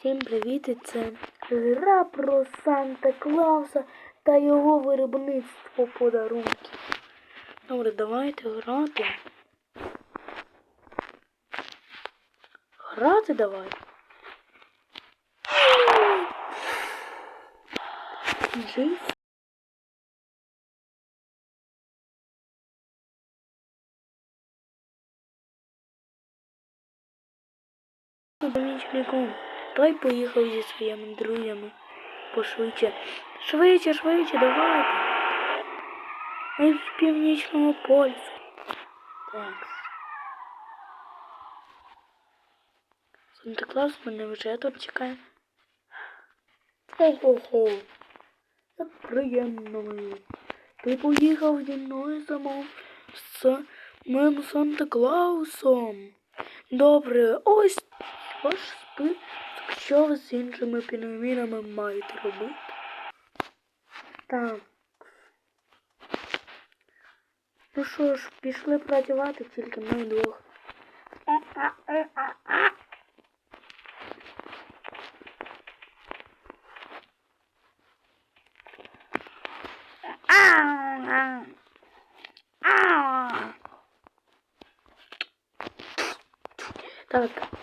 Всім привіт! і Це гра про Санта Клауса та його виробництво подарунків. Добре, давайте грати. Грати давай. Жив. Помічником. Той поїхав зі своїми друзями пошвидше. Швидше, швидше, давайте. Ми в північному полюсу. Так. Санта Клаус мене вже тут чекає. Хо-хо-хо. Це приємно. Ти поїхав зі мною замов з моїм Санта Клаусом. Добре, ось ваш спи, що ви з іншими пінгвінами маєте робити. Так. Ну що ж, пішли працювати тільки ми вдвох. Так.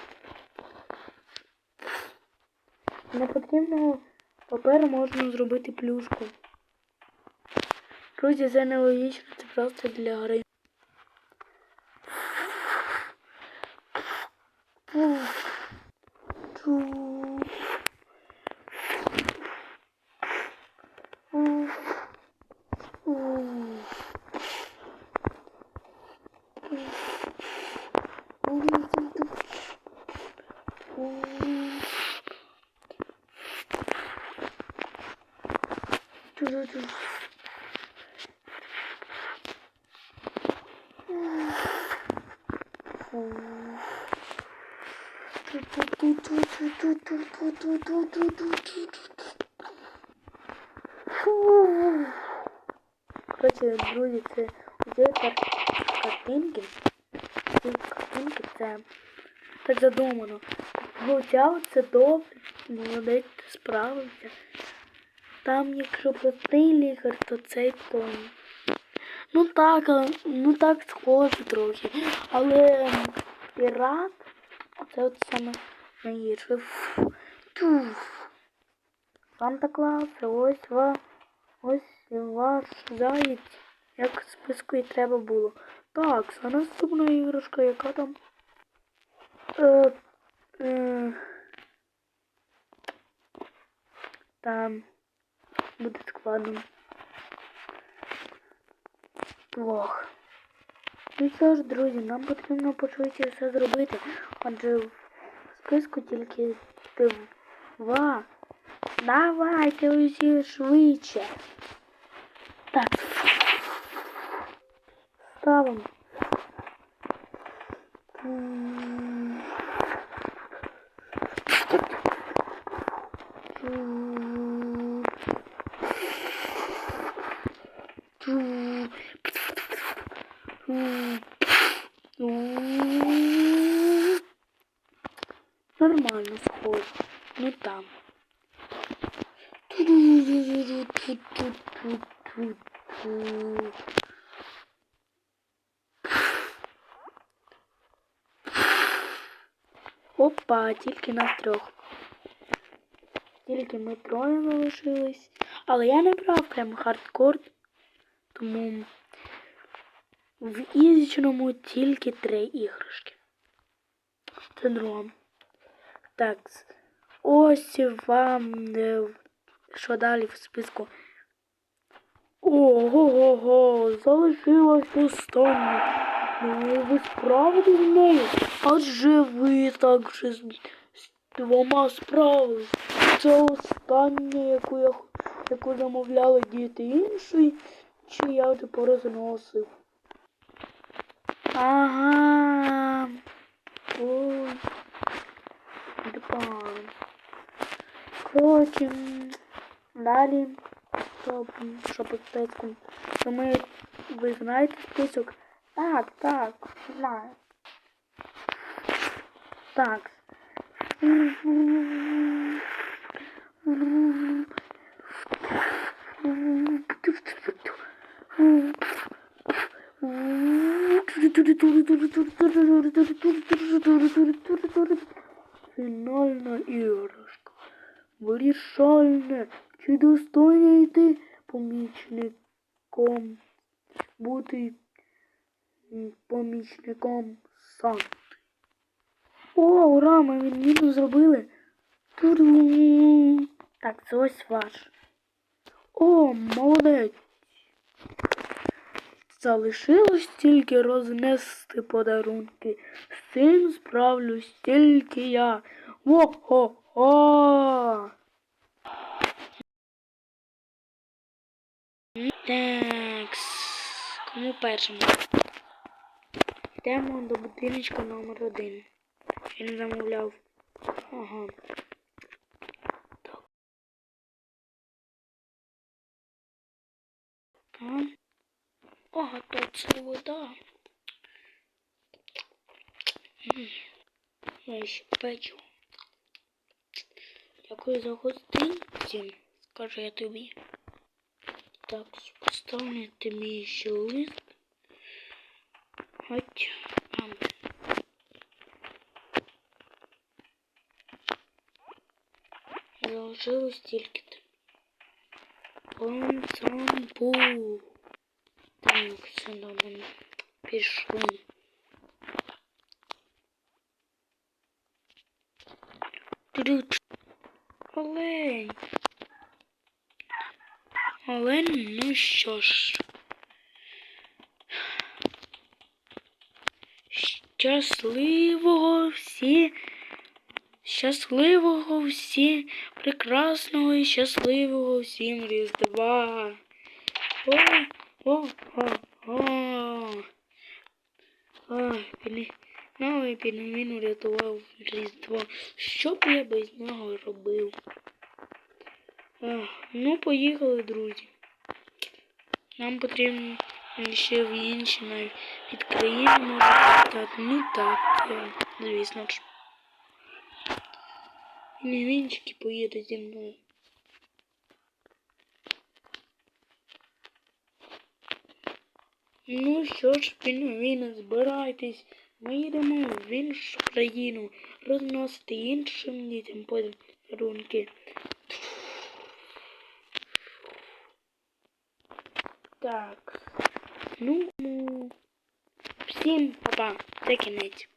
Не потрібного паперу можна зробити плюшку. Друзі, це нелогічно, це просто для гри. Коротше, друзі, це ці кар... картинки. Ці картинки це так задумано. Звучало це добре, молодець ти справився. Там, якщо простий лікар, то цей Тоні. Ну так, а- ну так схоже трохи. Але пірат, це от саме найгірше. Туф. Санта Клаус, ось ва, ось ваш заєць, як списку і треба було. Так, а наступна іграшка, яка там? Е, е, там буде складно. Ох. Ну що ж, друзі, нам потрібно пошвидше все зробити. Адже в списку тільки два. Давайте усі швидше. Так. Ставимо. М. М. Нормально схоже. Ну там. Опа, тільки нас трьох. Тільки ми троє залишились. Але я не брав прям хардкор, тому в ізічному тільки три іграшки. Це друга. Так, ось вам що далі в списку. Ого-го-го, залишилось останнє. Ну, ви справді з нею? Адже ви так же з, з двома справились. Це остання, яку я яку замовляли діти іншої, чи я типу розносив. Ага. Ой. Два. Коротше, далі, щоб, щоб списку. То ми, ви знаєте список? Так, так, знаю. Так. Фінальна іграшка. Вирішальне, чи достойний ти помічником бути помічником Санти. О, ура, ми відміну зробили. Ту-ду. Так, це ось ваш. О, молодець. Залишилось тільки рознести подарунки. З цим справлюсь тільки я. Во-хо-хо! Такс. Кому першому? Йдемо до будиночка номер один. Він замовляв. Ага. Так. Ага, то вода. Я ще печу. Дякую за гостинці, скажу я тобі. Так, поставити мій ще лист. Хоть. Ам. Залишилось тільки те. Так, все добре. Пішли. Ключ. Олень. Ну що ж. Щасливого всі. Щасливого всі, прекрасного і щасливого всім Різдва. О, о, о, о. Ой, піни, новий пінгвін урятував Різдво. Що б я без нього робив? Ах, ну, поїхали, друзі. Нам потрібно ще в інші навіть країни можна питати. Ну так, звісно ж. Пінгвінчики поїдуть зі мною. Ну що ж, пінгвіни, збирайтесь. Ми йдемо в іншу країну розносити іншим дітям подарунки. Так. Ну, всім па-па. Це кінець.